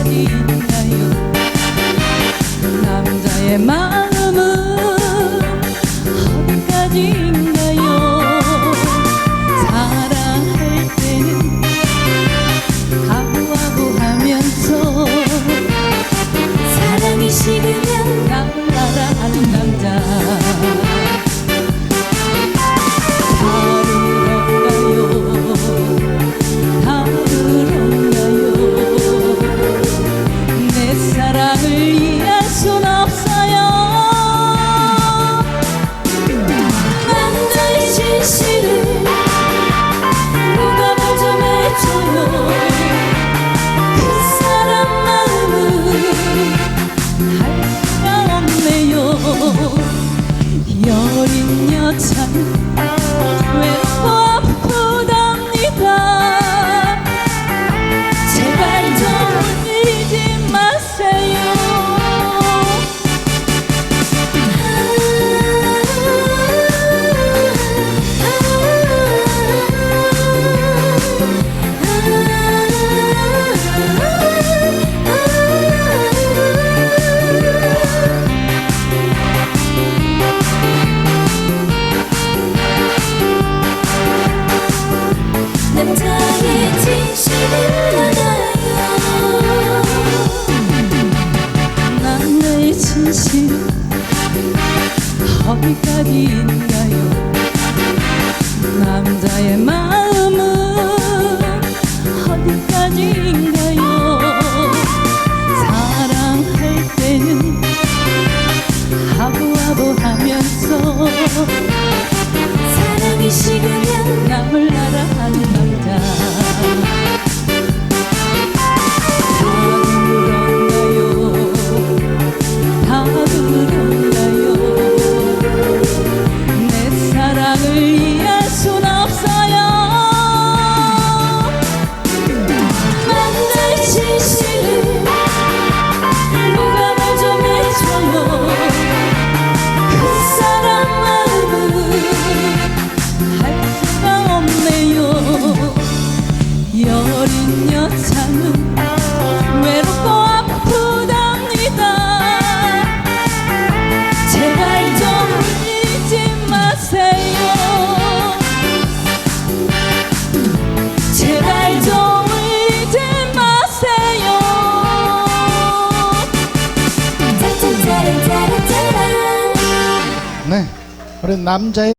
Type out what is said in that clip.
많이 있나요? 그 남자의 마음 your time. 여기까지인가요? 남자의 마음은 어디까지인가요? 사랑할 때는 하고하고 하면서 사랑이 식으면 남을 알아 우리 남자의